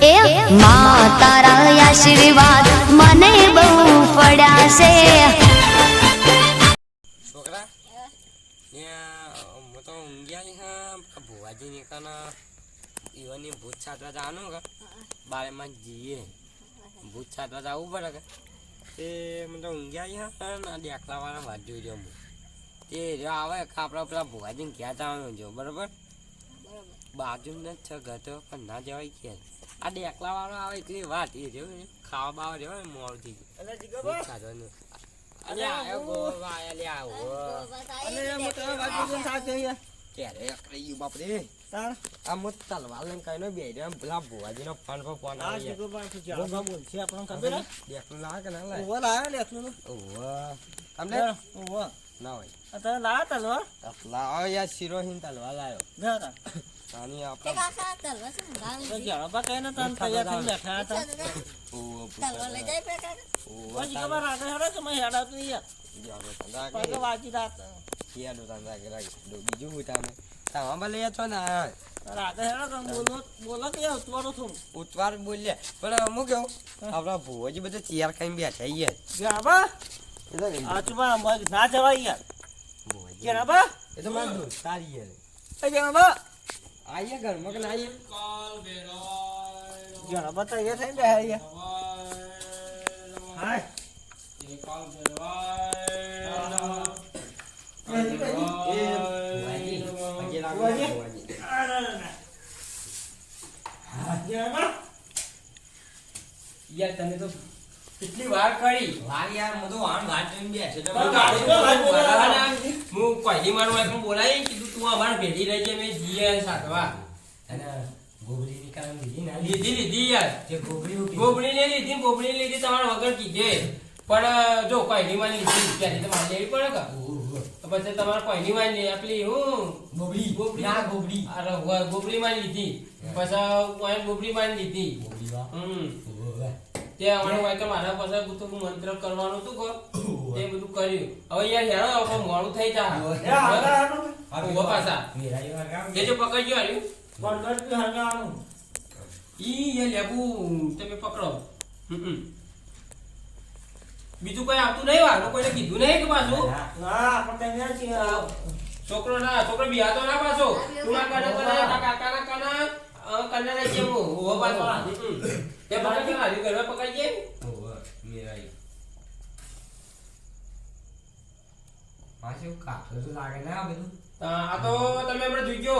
એ માં તારા આશીર્વાદ મને બહુ પડ્યા છે છોકરા હું તો ઊંઘ્યા હા. ભુવાજી ની કન ઈવનની ભૂત છાતવા કે? બારેમાં જઈએ. ભૂત છાતવા જવું પડે કે? તે મને તો ઊંઘ્યા હા. ને આ દેખલા વાત હું. તે જો આવે કે આપણે ભુવાજીને ક્યાં જવાનું જો, બરાબર? બાજુ જ છે તો, પણ ના જવાય ક્યાં આ ડેકલા વાળો આવે એટલી વાત એ જો ખાવા બાવા ને મોડું થઈ ગયું ભૂત છાતવાનું અલ્યા આયો ગોવા અલ્યા આવો. ક્યારે અકડાઈ ગયું બાપ રે આ મત તલવાર લઈને કઈ નો બેહી ભલા પેલા ભુવાજીનો ફોન પર ફોન આવી. ગયા દેખલું લાગે કે ના લાગે ઓહો તમને? ના હોય. તલવાર? યાર શીરો હિન તલવાર લાયો. આની આપણે તો ઓહો જાડો તંદા કે યાડો તંદા કે લાગે દો બીજું હું તમે તાવા ભલે છો. ને ઉતવાર બોલ્યા પણ અમુક કેવું આપણા ભુવાજી બધા ચિયાર ખાઈને બેઠા યાર. ના જવાય યાર. ભુવાજી. જનાબા એ તો મારા દોસ્તાર યાર. એ જનાબા આઈએ ઘર મગન આઈએ? જનાબા તો એ થઈ ગયા યાર હાય. યાર તમે તો કેટલી વાર કરી? વાર યાર હું તો આમ વાત જોઈને બેઠો તો હું પહેલી મારું વાઈફને બોલાવી કીધું તું અમાર ભેટી રહી છે મેં જીએ સાતવા અને ગોબરી ની કામ લીધી ના. લીધી લીધી યાર. જે ગોબરી ગોબરી ને લીધી ગોબરી લીધી તમારા વગર કીધે. પણ જો પહેલી માં લીધી ત્યાંથી તમારે લેવી પડે કા? તો પછી તમારે પહેલી માં લે આપલી હું? ગોબરી. ગોબરી. ના ગોબરી. અરે ગોબરી માં લીધી. પછી ગોબરી માં લીધી. હમ. તે અમારે ભાઈ કે મારા પાસે બધું મંત્ર કરવાનું હતું કો તે બધું કર્યું. હવે યાર હેરો આપણે મોડું થઈ જા ઊભો પાછા. તે જો પકડજો હાર્યું બી હરગાવાનું ઈ એ લેબુ તમે પકડો. બીજું કોઈ આવતું નહીં વાર કોઈને કીધું નહીં કે પાછું? ના. ત્યાં છીએ. છોકરો ના છોકરો બિહાતો ના પાછો. તું ના કને હો તારા કાકા ના કને અ, કને રહી છે હું ઊભો પાછો હમ. તે હાર્યું ઘરમાં પકડજે આ તો તમે હમણાં જોઈજો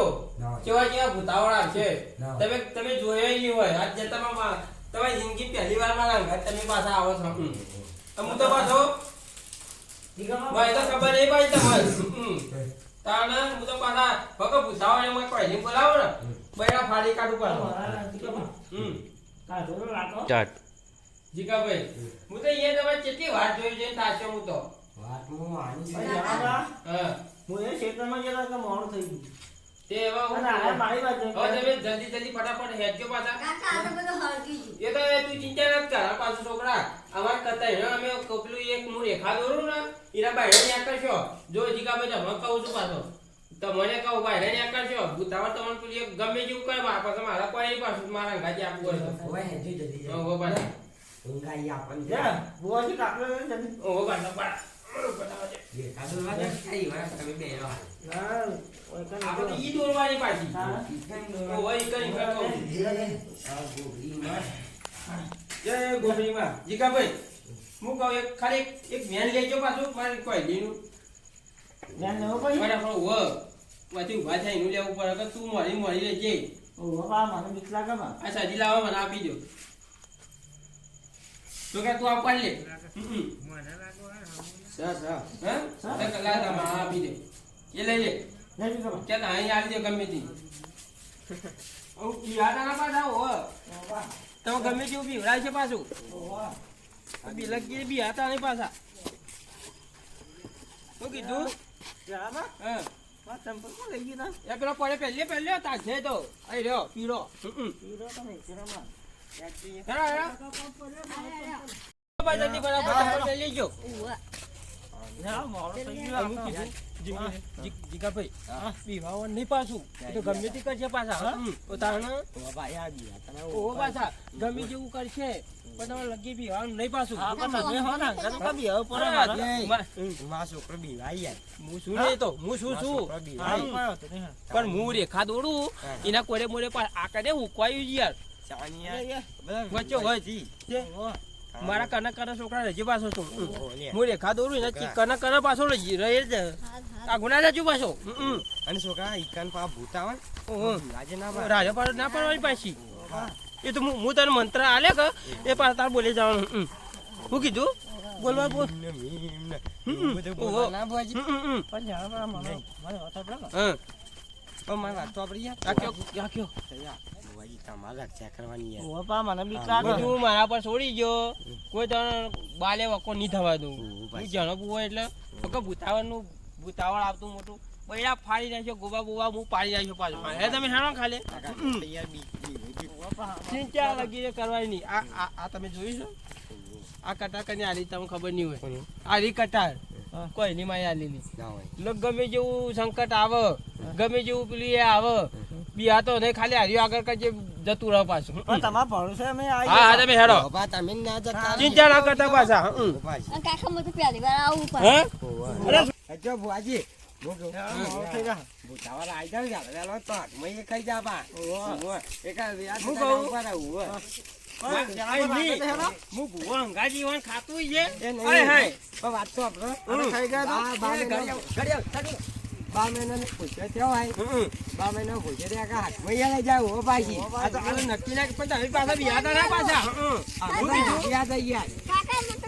કેવા કેવા ભૂતાવળા છે. તમે તમે જોયા નહીં હોય. આજ જતા માં તમારી જિંદગી પહેલી વાર મારા ઘર તમે પાછા આવો છો. તો હું તો પાછો ભાઈ તો ખબર નહીં ભાઈ તમારે. તાને હું. તો પાછા ભગત ભૂતાવળ એમાં કોઈ બોલાવો ને. બૈરા ફાડી કાઢું પાછો. હમ. જીગાભાઈ હું તો અહીંયા તમારે કેટલી વાત જોઈ છે તાચ્યો હું તો. હા હું. એ ક્ષેત્રમાં ગયેલો કે મોડું થઈ ગયું. તે એવા હું મારી વાત. હવે તમે જલ્દી જલ્દી ફટાફટ હેડજો પાછા. એ તો એ તું ચિંતા નથી કર આ પાછું છોકરા અમાર કરતા હે અમે કોપલું એક હું રેખા દોરું ને એના બાયરે ન્યા કરશો. જો જીગાભાઈ તમને કહું છું પાછો. તો મને કહું બાયરે ન્યા કરજો. ભૂતાવર તમને મને એક ગમે જેવું કરે મારા પાસે મારા કોઈ પાછું મારા ગાજી આપવું હોય તો. જા, પાછા. પાડા બતાવો છે. ના, ઓય કાંઈ આપણે તો કહું જય ગોબરીમાં જીગાભાઈ હું કહું એક ખાલી એક- મેન લેજો પાછું મારે કોઈ લીનું. મેન લેવો પડે. બરાબર ઊભા થાય એનું લેવું પડે કે તું મળી મળી લેજે બા, મને બીક લાગે બા. આ સજી લાવવા મને આપી દો તો કે તું આપવા લે. Sir, sir. હા તે આપી દે એ લઈ લે લે બીજો બા. કે અહીં દે ગમે તે ઓ યાદ ના પાછા હો તમે ગમે તેવું બીવડાય છે પાછું ઓહો. આ બિલકી બી હતા નહીં પાછા શું કીધું હા કોણ લઈ ગયું? એ પેલો પડે પહેલે પહેલે તાર છે તો. અહીં રહ્યો પીળો હમ. તો નહીં, પીરોમાં. હેરો હેરો જીગાભાઈ, હા. નહીં પાછું. તો ગમે તે કરશે પાછા. હા? હમ. તો તાણે ઓ ભાઈ આ બી તને ઓહો પાછા ગમે જેવું કરશે પણ તમારે લગી બીવાનું નહીં પાછું. હા, હો છોકરો યાર હું શું નહીં તો હું શું છું હા, પણ હું રેખા દોડું એના કોરે મોરે આ કને હુકવાયું જ યાર વચ્ચે હોય. મારા કના કના છોકરા રજી પાછો છું. હમ. ઓ, લે. હું રેખા દોડું એના ચી- કના કના પાછો રહી રહે જ. આ ગુના જાજુ પાછો. અને છોકરા ઈકાન પા ભૂત આવે રાજે ના પાડે. રાજા પાડ ના પાડવાની પાછી. એ તો હું હું તને મંત્ર આલે કે એ પાછા તાર બોલે જવાનું. હમ. શું કીધું? બોલવા બોલ. ના બોલાય. હમ, હમ, હમ. પણ જાણે પણ મને મને વાત ને. હા. તો આપડી. આ કયો આ કયો? તમારે રક્ષા કરવાની યાર. ઓહો, મને બીક હા, લાગે. મારા પર છોડી ગયો. કોઈ તને બાલે વકો નહીં થવા દઉં. હું. જણવું હોય એટલે કે ભૂતાવળનું ભૂતાવળ આવતું મોટું. બૈડા ફાડી નાખ્યો ગોબા બોબા હું પાડી નાખ્યો પાછો. હે. તમે હેણો ખાલે. બી- બી- બી-. ચિંતા લગી કરવાની નહીં. આ આ આ તમે જોયું છે? આ કટાર કરી આ રીતે તમને ખબર નહીં હોય. આ આલી કટાર. હા. કોઈ ની માં આલેલી ના હોય. એટલે ગમે જેવું સંકટ આવે ગમે જેવું પેલી એ આવે બિયા તો નહીં ખાલી હાર્યું આગળ કરજે જતું રહો પાછું. પણ તમારા ભરોસે અમે આવી હા હા તમે હેડો. તમે ના જતા. ચિંતા ના કરતા પાછા. કાકા હું તો પહેલી વાર આવું પણ. થઈ જાય. ભૂતાવાળા આઈ જાવ વહેલો તો. હાથમાં એ ખાઈ જા. ઓહો. એક બા- મહિના- પૂછ્યો થયો બા મહિનાનો પૂછ્યો થયો હાથમાં જાવ, હો બાજી. તો આને નક્કી ના પણ તમે પાછા બિહાતા ના પાછા. હમ. આ તો યાદ આવી. યાર. કાકા મને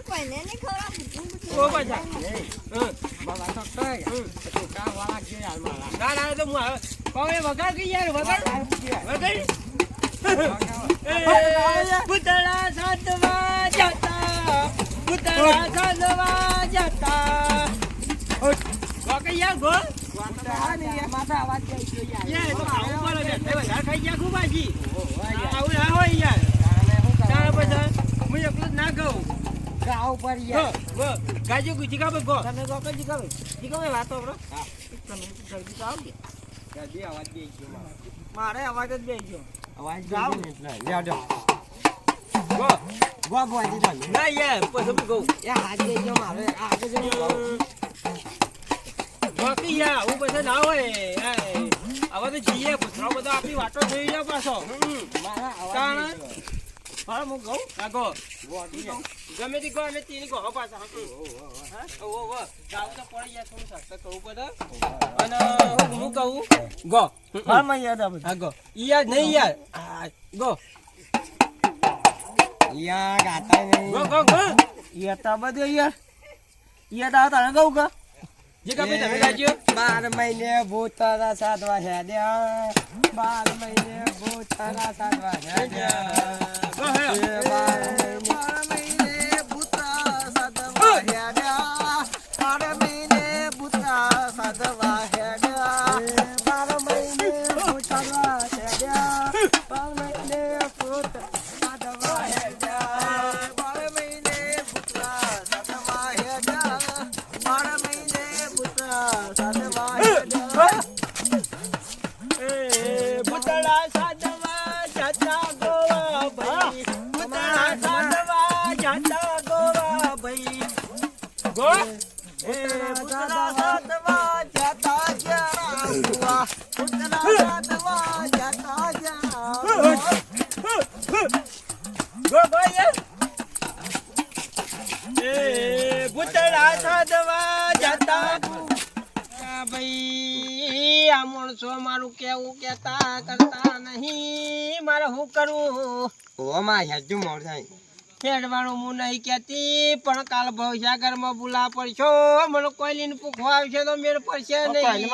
પૂતળા જતા પૂતળા સાધવા જતા વાકે યાર ગો માથા અવાજ જાય ગયા ખૂબ ઓહો, આવું યાર તારે? હું એકલું જ ના કહું ગાવ પર ગો યાર. ગો ગાજી કા ગો તમે કહો કે જીગા જીગા ભાઈ વાતો આપડો. તમે જલ્દી તો ગયા જલ્દી અવાજ દે ગયો મારો. અવાજ જ બે ગયો અવાજ ગાવ. દે છે એટલે. લ્યો, લ્યો. ગો ગો બુવાજી તમે. ના યાર પછી હું કહું યાર, હાથ દેજો મારો. જ હું. બાકી પછી ના હોય હવે તો જઈએ પૂછડો બધો આપણી વાતો થઈ જાય પાછો. મારા. હા. હું કહું કાગો યાર. ગમે તે ગો અને તેની ગો પાછા. હા? ઓ ઓ ગાવું તો પડે જાય થોડું સસ્તું કરવું પડે. અને હું કહું ગો. હા હમ. યાદ આવે. હા ગો. યાર નહીં યાર આ, ગો. યાર, ગાતા નહીં. Go go go. યાદ તા બધું યાર. યાદ તા ગઉ કહું કે જે કાપી તમે ગાજો બાર મહિને ભૂતરા સાધવા હેડ્યા. બાર મહિને ભૂતરા સાધવા હેડ્યા. બાર મહિને ભૂતરા સાધવા હેડ્યા. બાર મહિને ભૂતરા સાધવા હેડ્યા. બાર મહિને ભૂતરા હેડ્યા. ભૂતળા સાધવા જતા. ભાઈ આ માણસો મારું કેવું કેતા કરતા નહીં. મારે શું કરવું ઓ માં હેજુ મોર થાય ખેડવાનું હું નહીં કહેતી પણ કાલ ભવસાગરમાં બુલા પડશો. મને કોઈ લઈને પૂખવા આવશે તો મેળ પડશે નહીં.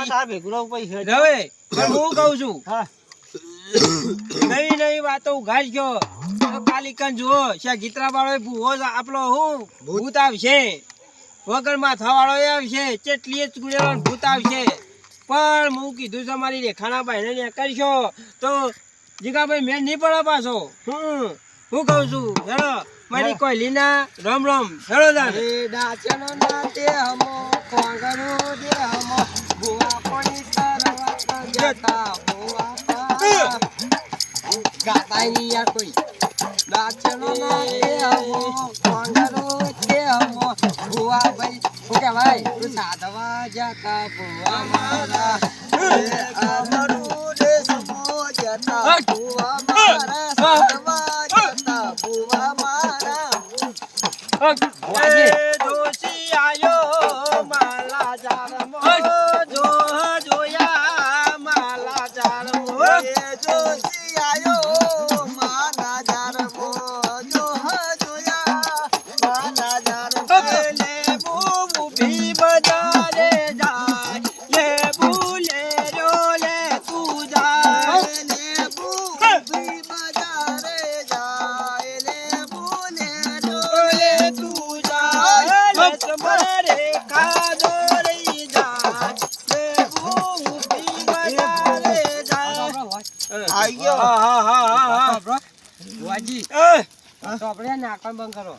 હવે હું કહું છું હા. નવી નવી વાતો ઉઘાડજો ગયો કાલિકન જુઓ શા ગીતરા વાળો ભૂવો આપણો હું. ભૂત આવશે. વગર માથા વાળો આવશે. ચેટલી ચૂડેલો ભૂત આવશે. પણ હું કીધું છે મારી રેખાના ભાઈને ને કરશો તો જીગાભાઈ મેં નહીં પડે પાછો. હમ. હું કહું છું હેલો મારી કોયલીના રમ રમ. ડાચનો હમો કોંગરો દે હમો. જતા પારા. ગાતા સાધવા જતા ભુવા મારા અમરું બુઆ મારા બુઆ મારા જોશી આયો હા હા હા હા હા તો આપણે નાખવાનું બંધ કરો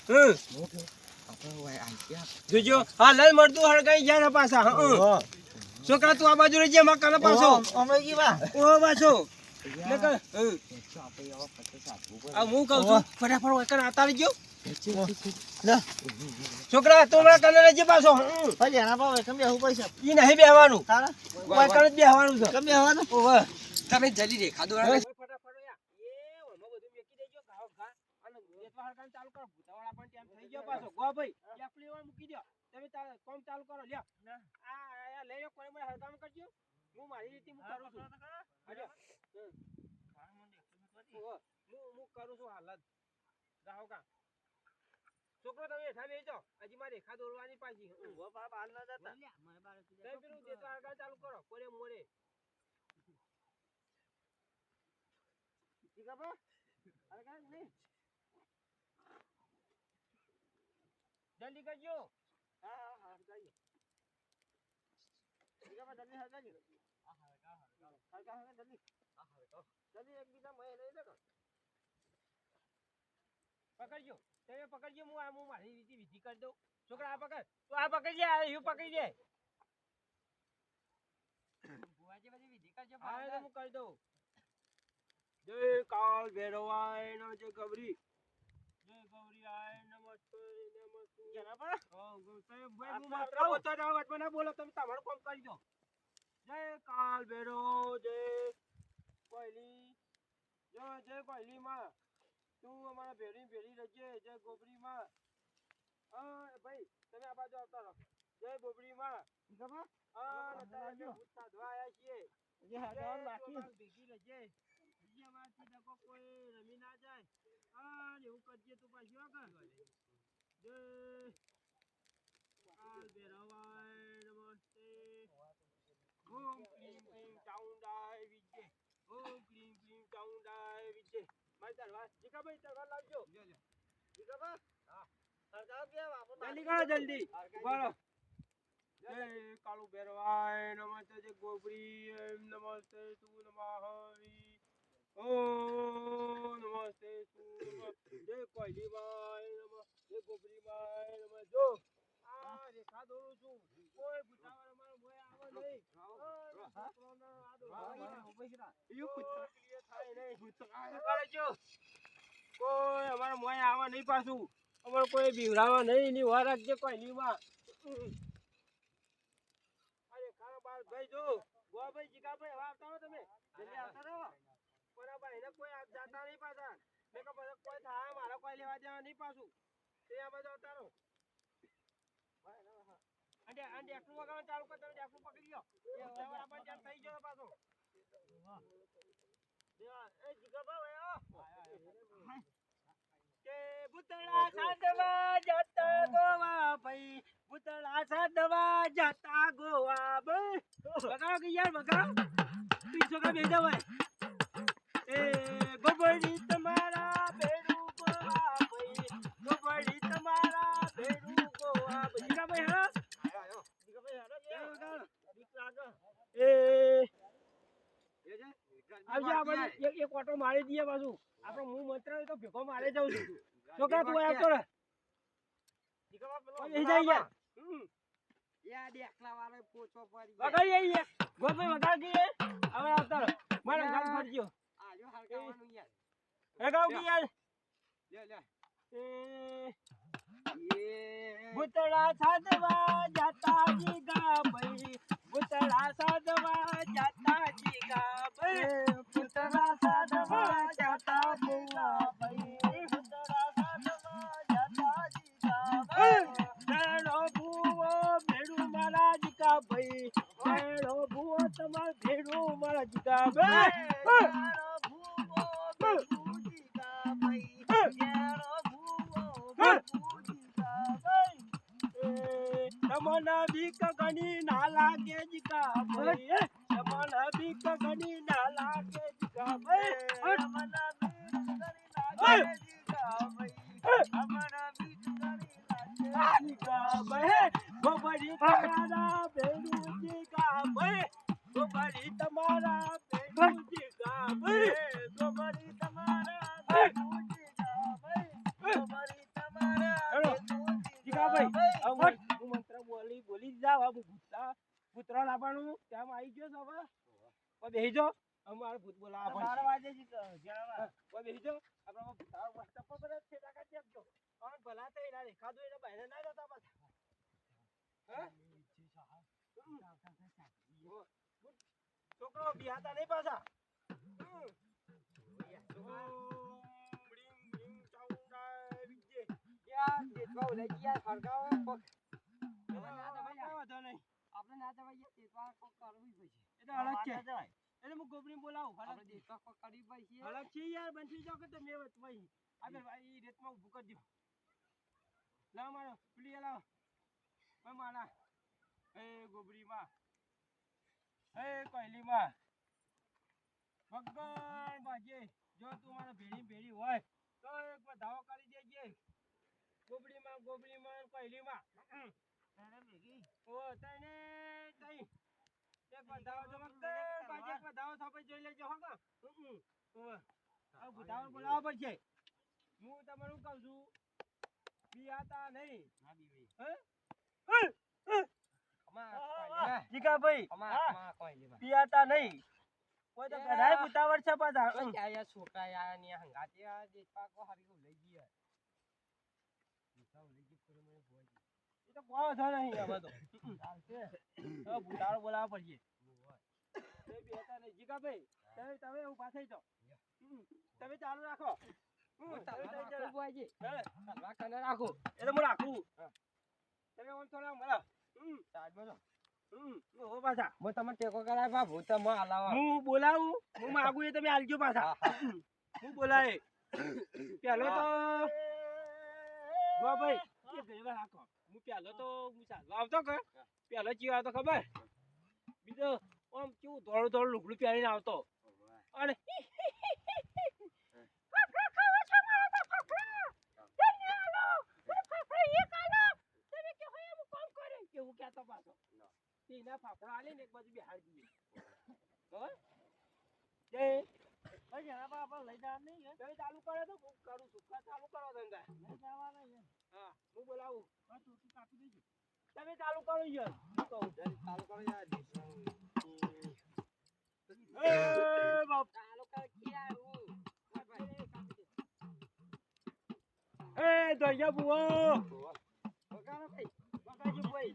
જોજો હા લલ મળતું હળગાઈ ગયા પાછા હા. છોકરા તું આ બાજુ રહેજે મકાન પાછો અમે કેવા ઓ પાછો છોકરા તું કલર કાને પાછો નહીં બેહવાનું જ બેહવાનું છે. તમે જલ્દી રેખા દો હવે ફટાફટ ઓયા. એ ઓમાં બધું મેકી દેજો ઘાવ ઘા. અને વેચવા હળગાઈને ચાલુ કરો. ભૂતાવાળા ગયો પાછો. ગો ભાઈ, લેફ્ટલી વાર મૂકી દો તમે કોમ ચાલુ કરો લ્યો. આ આ લઈ લો કોઈ મને હળગામ કરજો. હું મારી રીતે હું કરું છું. હાલો. ઓહો. હું હું કરું છું હાલત જ. જાઓ કા. છોકરો તમે હેઠા બેસો. હજી મારે રેખા દોરવાની પાછી. હમ. તમે પેલું વેચવા હળગાઈને ચાલુ કરો. કોરે મોરે. ઠીક આપો? હળગાય નહીં? જલ્દી કરજો. હા હા હા જઈએ. ઠીક આપો? જલ્દી હા હા હા જલ્દી. જલ્દી એકબીજા મય લઈ લો. પકડજો. તમે પકડજો હું આ હું મારી રીતે વિધિ કરી દઉં. છોકરા આ પકડ. તું આ પકડી આ યું પકડી બધી વિધિ કરજો હા હું કરી દઉં. જય કાળ ભેરવાય ના જય ગૌરી જય ગૌરી આય નમસ્તે નમસ્તે જના પર હા તમે ભાઈ હું માત્ર બોલતો જાવ વચમાં ના બોલો તમે તમારું કામ કરી દો. જય કાળ ભૈરવ જય કોયલી જય જય કોયલી માં તું અમારા ભેરી ભેરી રહેજે જય ગોબરી માં હા ભાઈ તમે આ બાજુ આવતા રહો. જય ગોબરી માં હા નતા જો ભૂત સાધવા આયા છીએ. જે હાડવાનું બાકી. ભેગી રહેજે. બીજા વારથી કોઈ રમી ના જાય. હા એવું કરજે તું પાછી આગળ. ઓમ ક્લીમ ક્લીમ ચાઉંડાય વિજય ઓમ ક્લીમ ક્લીમ ચાઉંડાય વિજય મારી તલવાર જીગાભાઈ તલવાર લાવજો જીગાભા જલ્દી કરો જલ્દી બોલો જય કાળુ ભૈરવાય, નમસ્તે જય એમ નમસ્તે તુ નમઃ ઓ નમસ્તે નમઃ. જય કોયલી માય નમઃ. જય માય નમઃ. જો આ રેખા દોરું છું. કોઈ ભૂતાવર અમારો મોય આવે નહીં. કોઈ અમારા મોય આવે નહીં પાછું. અમારે કોઈ બીવડાવા નહીં. એની વાર રાખજે કોઈ ની અરે ખારા બાર ભાઈ જો. ગોવા ભાઈ જીગાભાઈ હવે આવતા રહો તમે. જલ્દી આવતા રહો. પણ આ ભાઈને કોઈ જાતા નહીં. કે ભૂતળા સાધવા જતા ભાઈ. જતા ગોવા ભાઈ. વગાડો કે યાર કા ભાઈ. ગોબડી તમારા બેડું ગોવા ભાઈ. ગોબડી તમારા બેડું ગોવા ભાઈ. જીગા ભાઈ હા જીગા ભાઈ હા એ એ આવજો એક ઓટો મારી દઈએ પાછું આપણે હું મંત્ર તો ભેગો મારે જાઉં છું. છોકરા તું આવતો રહે અહીં જાય યાર. હમ. યા વાળો પોચો પડી વગાડી આઈ વગાડી હવે આવતા. મારે ગામ ફરજો. હરકાવાનું યાર વગાવ કે યાર. લે લે ભૂતળા સાધવા જાતા જીગા ભાઈ ભૂતળા સાધવા જાતા જીગા ભાઈ ભૂતળા સાધવા જાતા જીગા ભાઈ ભૂતળા સાધવા જાતા જીગા ભાઈ બેડો ભૂવો ભેડું મારા જીગા ભાઈ બેડો ભૂવો તમાર ભેડું મારા જીગા ભાઈ તમના બીક ગણી ના લાગે લાગે જીગા ભાઈ તમના બીક ગણી ના તમારા ભૂતરા આપવાનું ત્યાં આવી ગયો છો હવે બેસી જાઓ અમારે ભૂત બોલાવા પડશે વાગે જ બેસી જાઓ આપણે પર બધા છે ટાકા ચેપજો પણ ભલા થઈ ના દેખાતું એને બહાર ના જતા પાછા હે? છોકરો બિહાતા નહીં પાછા. હમ. ઓમ રીમ રીમ ચાઉંડા વિજય. યા દેખવા લઈ ગયા હરકાવો કોક ના દબાઈ જા. નહીં. આપણે ના દવાઈએ દેખવા કોક કરવી પડશે એ અલગ છે. એટલે હું ગોબરી બોલાવું આપણે દેખવા કોક કરવી પડશે અલગ છે યાર બંધી જાઓ કે તમે વચમાં આગળ ભાઈ રેતમાં ઊભું કરજો લાવ મારો પીલી લાવ. ઓય મારા એ ગોબરી એ કોયલી ભગવાન બાજે જો તું મારા ભેડી ભેડી હોય તો એક ધાવો કરી દેજે. ગોબડીમાં ગોબડીમાં ગોબડી માં ઓ તને તઈ એક વધાવો તો મગર બાજે એક વધાવો સાપે જોઈ લેજો હો કા? હમ ઓવે આ પડશે હું કહું છું? બિયાતા નહીં. હે? જીગા ભાઈ અમાર કોઈ નહીં. તો ગધાય બુધાવર છે પાછા. છોકરા આયા ને હંગાતે આ દેખવા કો હરી લઈ ગયા દેખવા લઈ ગઈ પૂરે મને ભોય એ તો કોઈ વાંધો નહીં હવે તો. હવે બુધાવર બોલાવવા પડશે. તમે તમે ઊભા થઈ જાઓ. તમે ચાલુ રાખો. હે? રાખો એ તો હું રાખું. તમે ઓમ થોડા મળો હમ. ઓ પાછા હું તમને ટેકો કરાય બા ભૂતમાં હલાવા હું બોલાવું? હું માગું એ તમે આલજો પાછા. હું બોલાય પેલો તો. ગો ભાઈ એ રાખો. હું પેલો તો હું ચાલવા આવતો કે પેલો જીવ આવતો ખબર? બીજો આમ કેવું ધોળું ધોળું લુગડું પહેરીને આવતો. અને કેવું કહેતો પાછો? એના ફાફડા આલે ને એક બાજુ બિહાર દઈએ ખબર? જય ભાઈ એના બાપા લઈ જવા નહીં ચાલુ કરો તો કરું છું. ચાલુ કરો ધંધા. લઈ જવાના હા હું બોલાવું હા તું તું કાપી દેજો તમે ચાલુ કરો યાર. હું કહું ચાલુ કરો યાર. એ બાપ. ચાલુ કર ક્યાં હું. એ દરિયા બુઓ વગાડો ભાઈ. બગાજી ભાઈ.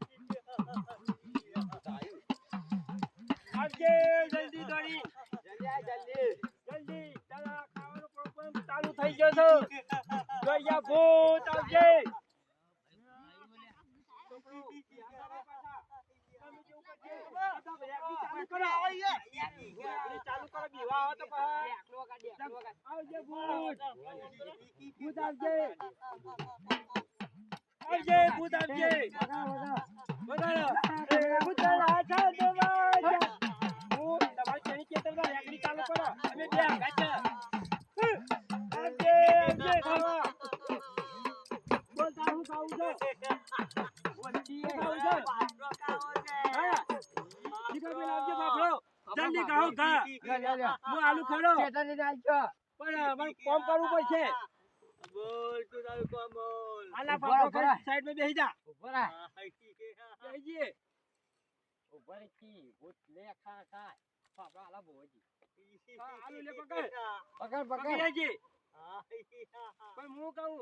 આવજે જલ્દી દોડી. જલ્દી આ જલ્દી. જલ્દી. ચાલો ખાવાનો પ્રોગ્રામ ચાલુ થઈ ગયો છે. દરિયા ભૂત આવજે છોકરો, યાદ આવે પાછા. તમે જેવું કરજો. બધા બ્રેકની ચાલુ કરો. અમે બે આગા છે. આવજે, આવજે, ખાવા. બોલ, તારું ખાવું છે? જલ્દી ખાઓ, ખા. હું આલુ ખરો પણ પણ અમારે કોમ કરવું પડશે બોલ તું તારું કોમ બોલ આલા ઊભા રહો, પાપા ઊભા રહો. સાઈડમાં બેસી જા ઊભો રહે. બેસી ઊભો રહે કી. ભૂત લે ખા ખા. ફાફડા આલા ભુવાજી. આલુ લે પકડ પકડ પકડ. લેજે પણ હું કહું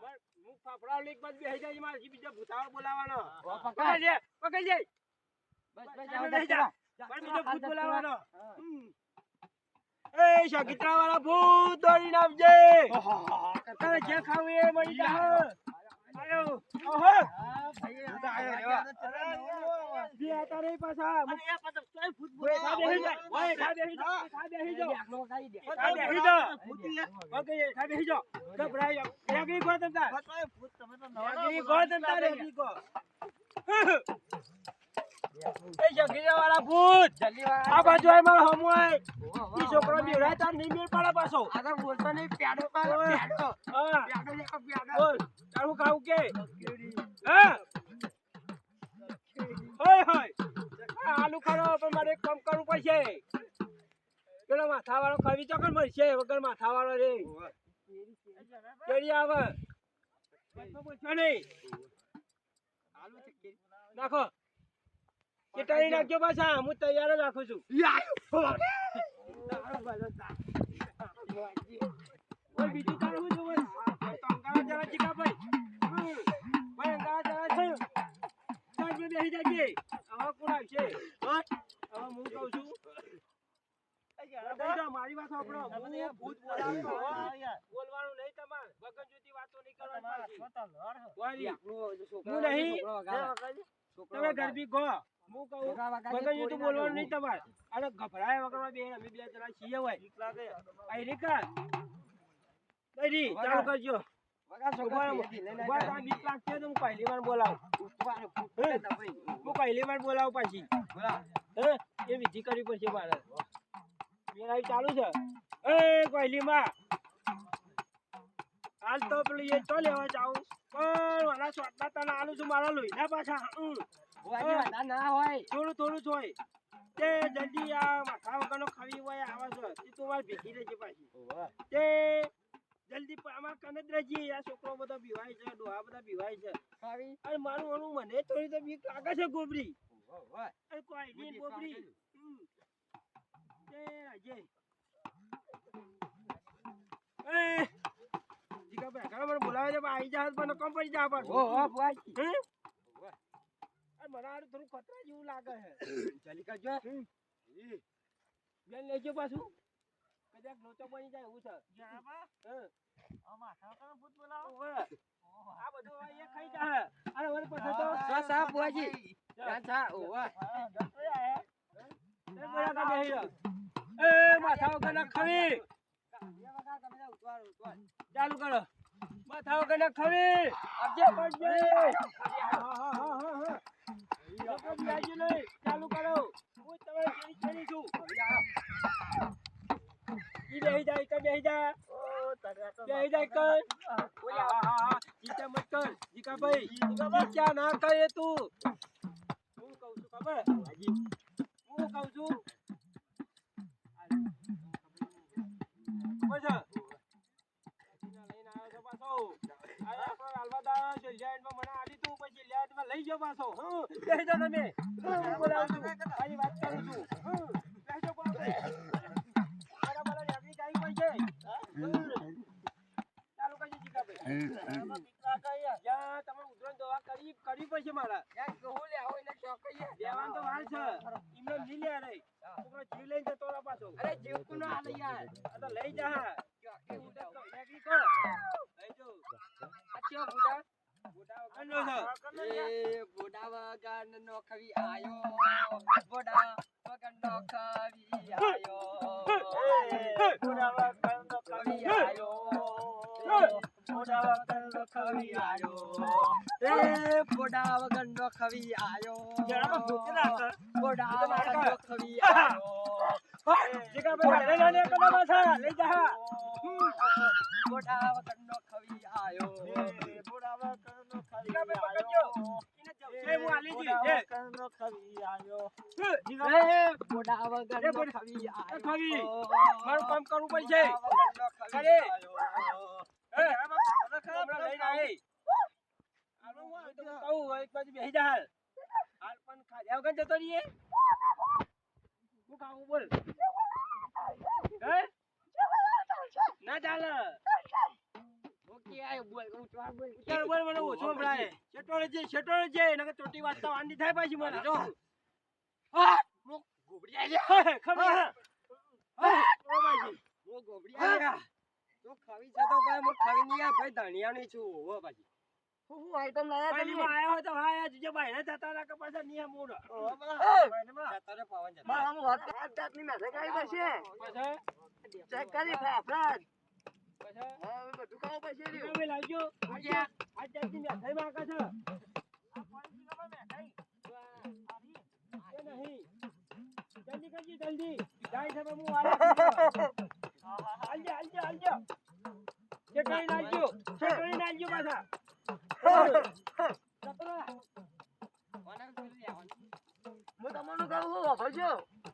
હું ફાફડા લઈ બાજુ બેસી જાય મારે બીજા ભૂતાવા બોલાવાનો પકડ પકડ. લે પકડ લે બસ, બસ, સાઈડ જાઓ, માં બેસી જતો જા. પણ બીજો ભૂત બોલાવાનો એ શકીત્રા વાળા ભૂત દોડીને આવજે તારે જે ખાવું એ મળી જાહે. આયો ઓહો ભૂત આયો રે બે હતા રે પાછા. ઓય, ખા બેસી જા. ઓય, ખા બેસી જા. ખા બેસી જા. આટલો ખાઈ દે. ખા બેસી જા. ઓકે, ખા બેસી જા. ગભરાઈ જાઓ. રેગડી ગો તમ તાર. રેગડી ગો તમ તાર, રેગડી ગો. એ શકીત્રા વાળા ભૂત. જલ્દી આ બાજુ આય મારો હમુ આય. ઊભો, ઊભો, ઈ છોકરો બેવડાય તાર નહીં મેળ પડે પાછો. બોલતો નહીં પેડો હા. બોલ તારું ખાવું કે? હા હોય હોય આ આલુ ખાડો મારે એક કામ કરવું પડશે પેલો માથાવાળો કવિ ચોકડ ચોકન મળશે વગર માથા વાળો રે કેરી આવે બોલશો નહીં નાખો ચેટાઈ નાખજો પાછા હું તૈયાર જ રાખું છું બીજું તારું શું જોવે? અંગારા જરા ચીકા ભાઈ. ભાઈ અંગારા જરા છે. બેસી. હવે કોણ આવશે? હવે હું કહું છું. મારી વાત સાંભળો. ભૂત બોલાવું છું, હો. બોલવાનું નહીં તમારે. વગર વાતો નહીં કરવાની હું નહીં. તમે ગરબી ગો. હું કહું. વગર જુતું બોલવાનું નહીં તમારે. અરે ગભરાયા વગર બે અમે બે જણા છીએ હોય. આઈ રીકા. ચાલુ કરજો. હું પહેલી વાર બોલાવું. હું પહેલી વાર બોલાવું પાછી. હે? એ વિધિ કરવી પડશે મારે. મેળાવી ચાલુ છે. એ પહેલી માં. હાલ તો પેલું એ તો લેવા જાઉં. પણ મારા સ્વાદના તને આલું છું મારા લોહીના પાછા. હમ. ના હોય થોડું થોડું જ હોય તે જલ્દી આ માથા વગરનો ખાવી હોય આવે છે તે તું મારે ભેગી રહેજે પાછી તે જલ્દી આમાં કને જ આ છોકરો બધો બીવાય છે ડોહા બધા બીવાય છે અને મારું મને થોડી તો બીક લાગે છે ગોબરી અરે કોઈ ગોબરી હમ. તે રહેજે એ જીગાભાઈ ઘણા મને બોલાવે છે આવી જા પણ કમ પડી જા પાછું? હે? અરે મને હારું થોડું ખતરા જેવું લાગે છે. જલ્દી કરજો હમ. બેન લેજો પાછું. કદાચ લોચો બની જાય એવું છે. હં. ઓવે. આ બધું ખાઈ જાહે. અરે વળી પછી તો સા સા બુઆજી સા સા ઓવા એ બોલા કા બેહી એ માથા વગરના ખવી ચાલુ કરો. માથા ખવી અજે પડજે. લોકો બિહાજી નહીં. ચાલુ કરો. હું તમારી છેડી છું. ઈ બેહી જાય કે બેહી જા બેહી જાય. કર હા હા ચિંતા મત કર જીકાભાઈ. ચિંતા ના કરે તું? હું કહું છું ખબર? હું કહું છું. આવ્યો છો લઈ જાઓ પાછો. હં બેસી જાઓ તમે. હં, બોલાવું છું. વાત કરું છું હં, બેસી જાઓ પાછો બરાબર જ આગળ જાય કોઈ છે હં. ચાલુ કરજો જીગાભાઈ યા તમે ઉધરણ દવા કરવી પડશે મારા. લેવાનું તો વાર છે. એમને નહીં લે રે. છોકરો જીવ લઈને જતો રહે પાછો. અરે જીવકુ ના લઈ યાર. આ તો લઈ જા. લઈ જો. આ બુડા મોટા વગરનો છે. એ બુડા વગર નો ખવી આયો. બુડા વગર નો ખવી આયો. બુડા વગર નો ખવી આયો. ભૂખ ના કર બુડા તો મારે વગર. ખવી આવ્યો લઈ લે કલા પાછા લઈ જા બુડા વગર ખવી આયો વગરનો કવિ આવ્યો એ, બોલ. કવિ આયો. કવિ, મારું કામ કરવું પડશે અરે. એ, લઈને. હાલો, હું આ તો કહું, એક બાજુ બેસી જા હાલ. હાલ પણ ખાધ્યા વગર જતો રહીએ. ખાવું બોલ હે? ના ચાલે ચાલ બોલ મને ઓછો સંભળાય શેટોળે જે શેટોળે જે નકર ચોટી વાંચતા વાંડી થાય પાછી મને. જો. આ મો ગોબડી આઈ ખબર હા. ઓ બાજી મો ગોબડી આયા. તો ખાવી જતો ભાઈ મો ખાવી નહીં આ ભાઈ ધણિયાની છું. હો ભાઈ હું હું આઈટમ લાયા તમે માં આયો હોય તો હા યાર જે ભાઈ ને થતા ના કે પાછા નિયમ જતા રે પાવન જતા મારા આમ વાત હાથ જાતની મેસે કાઈ પડશે પાછા. ચેક કરી ફાફડા જલ્દી કરજી જલ્દી જાય છે હું હાલજો હાલજો હાલજો ચટણી નાખજો ચટણી નાખજો પાછા. હું તમારું કહું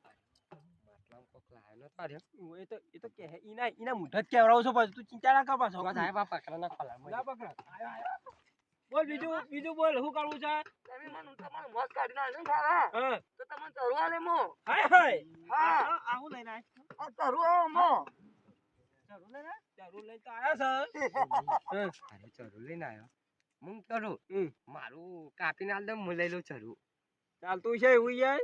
છું વાપરજો હું એ તો એ તો કે ઈના ઈના મુઢ જ કેવડાવું છું પાછું તું ચિંતા ના કર પાછો. સાહેબ પકડા ના ખોલા ના પકડ. આયો આયો. બોલ બીજું બીજું બોલ શું કરવું છે? તમે મને તમારું મસ્ત કાઢી નાખજો ને ખાવા. હા. તો તમને તરવા લે મો. હાય હાય. હા. આ આવું લઈને આ તરવા મો. લઈને? લઈને તો આયા છે. અરે ચરું લઈને કરું? મારું કાપીને આલ દઉં હું લઈ લઉં ચરું ચાલતું છે એવું યાર?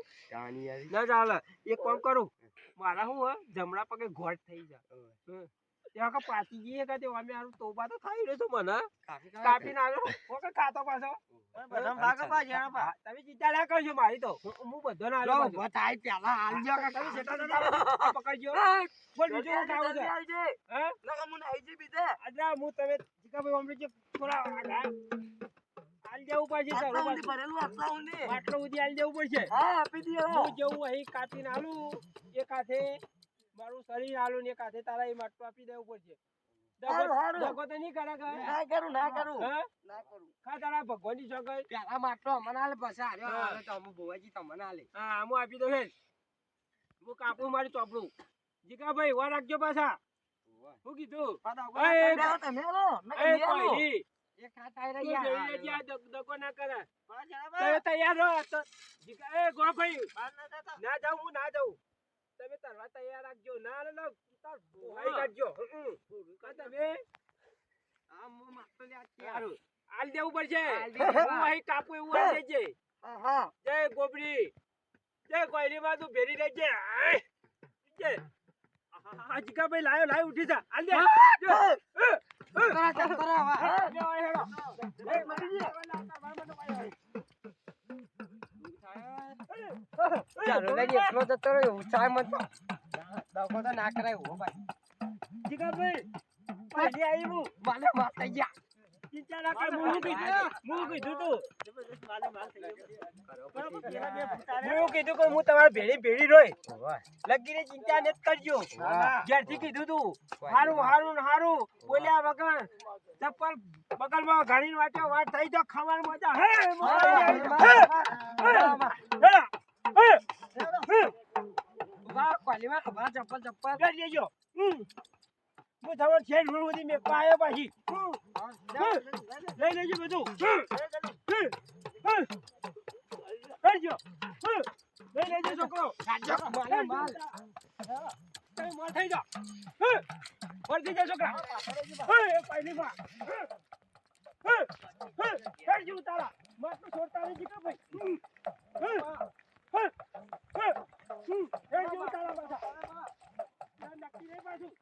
ના ચાલે. એક કામ કરું. મારા શું જમણા પગે ઘોટ થઈ જાય ત્યાં કે પાછી જઈએ કે તેવા મે આરું તોબા તો થઈ રહ્યો છું મને. કાપી ના આવ્યો ઓકે ખાતો પાછો? બધા ભાગો પા જેણા પા. તમે ચિંતા ના કરજો મારી તો. હું હું બધો ના લો આલો ઊભો થાય પેલા હાલ જો. તમે સેટા ના પકડજો. બોલ બીજો હું ખાવું છે? હે? અચ્છા હું તમે જીગાભાઈ અમરી જે થોડા હાલ જવું પડશે તારું પાછું. જવું પડશે. હું જેવું અહીં કાપીને આલું એક હાથે મારું શરીર આલું ને એક તારા એ માટલો આપી દેવું પડશે. દગો- હારું, હારું. દગો તો નહીં કરે કે? ના કરું ના કરું. હા? ના કરું. ખા તારા ભગવાનની સગાઈ. પેલા માટલો અમને આલે પછી હાર્યો હા. હાલે તો અમુ બુવાજી તમને આલે હા આમું આપી દો હું કાપું મારું ચોપડું. જીગાભાઈ વાર રાખજો પાછા. હું કીધું? એ, ના કરે. તમે તૈયાર રહો તો એ ના જાઉં હું ના જાઉં. તમે તરવા તૈયાર રાખજો. ના ના ના તાર ભોંહાઈ કાઢજો હમ. તમે આમ હું માટલો લે આ હારું. દેવું પડશે. હું અહીં કાપું એવું હાલ દેજે. હા જય જય કોયલીમાં તું ભેરી આય. જય. આ જીગાભાઈ લાયો લાયો ઉઠી જા. આલ દે. તરા ચાલ વા હા, વાય હેડો. એ, મરીજી. ચાલો મત તો ના કરાય ભાઈ જીગાભાઈ પાછી આવી માર ગયા ચિંતા ના કર હું કીધું હું કીધું તું હું કીધું કે હું તમારે ભેળી ભેળી રોય લગીને ચિંતા નથી કરજો જ્યારથી કીધું તું હારું હારું ને હારું બોલ્યા વગર ચપ્પલ બગલમાં ઘાણીને વાંચો વાત થઈ તો ખાવાની મજા હે કોલીમાં ચપ્પલ ચપ્પલ કરી દેજો હમ. હું તમારે છેડ રોડ સુધી મેં પાયો પાછી. લઈ લેજો બધું. કરજો. લઈ લેજો છોકરો માલે માલ મોર થઈ. મોર થઈ જાઓ છોકરા. હમ. હમ. કરજો તારા માટલું છોડતા નહીં જીગા ભાઈ. કરજો તારા પાછા નક્કી નહીં પાછું.